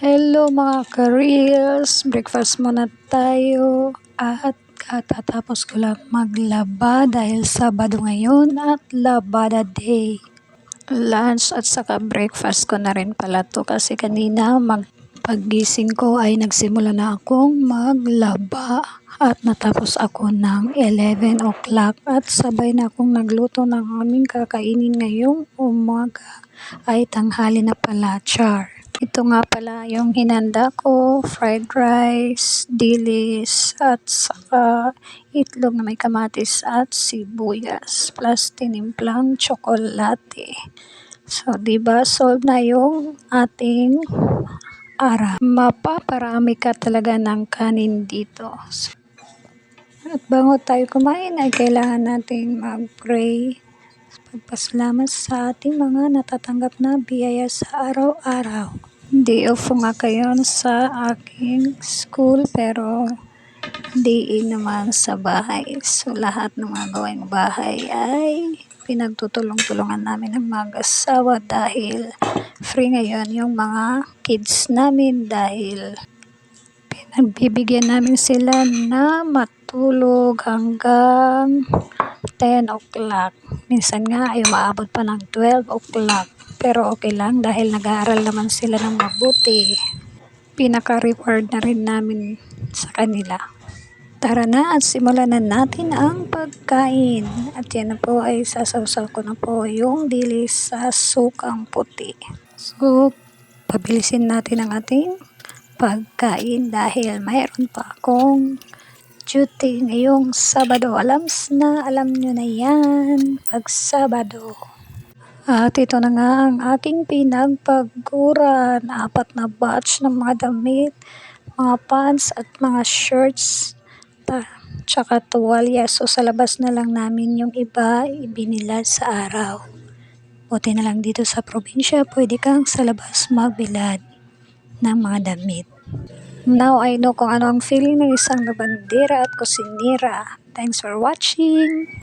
Hello mga ka-reels, breakfast muna tayo at katatapos ko lang maglaba dahil Sabado ngayon at labada day. Lunch at saka breakfast ko na rin pala to kasi kanina mag paggising ko ay nagsimula na akong maglaba at natapos ako ng 11 o'clock at sabay na akong nagluto ng aming kakainin ngayong umaga ay tanghali na pala char. Ito nga pala yung hinanda ko, fried rice, dilis, at saka itlog na may kamatis at sibuyas, plus tinimplang tsokolate. So, di ba solve na yung ating araw. Mapaparami ka talaga ng kanin dito. At bago tayo kumain ay kailangan nating mag-pray. Pagpasalamat sa ating mga natatanggap na biyaya sa araw-araw. Day off nga sa aking school pero day in naman sa bahay. So lahat ng mga gawaing bahay ay pinagtutulong-tulungan namin ng mag-asawa dahil free ngayon yung mga kids namin dahil pinagbibigyan namin sila na matulog hanggang 10 o'clock. Minsan nga ay umaabot pa ng 12 o'clock. Pero okay lang dahil nag-aaral naman sila ng mabuti. Pinaka-reward na rin namin sa kanila. Tara na at simulan na natin ang pagkain. At yan na po ay sasawsaw ko na po yung dilis sa sukang puti. So, pabilisin natin ang ating pagkain dahil mayroon pa akong duty ngayong Sabado. Alam na, alam nyo na yan. Pag Sabado. At ito na nga ang aking pinagpagkuran. Apat na batch ng mga damit, mga pants at mga shirts. Ta tsaka tuwalya. So sa labas na lang namin yung iba ibinilad sa araw. Buti na lang dito sa probinsya, pwede kang sa labas magbilad ng mga damit. Now I know kung ano ang feeling ng isang labandera at kusinira. Thanks for watching!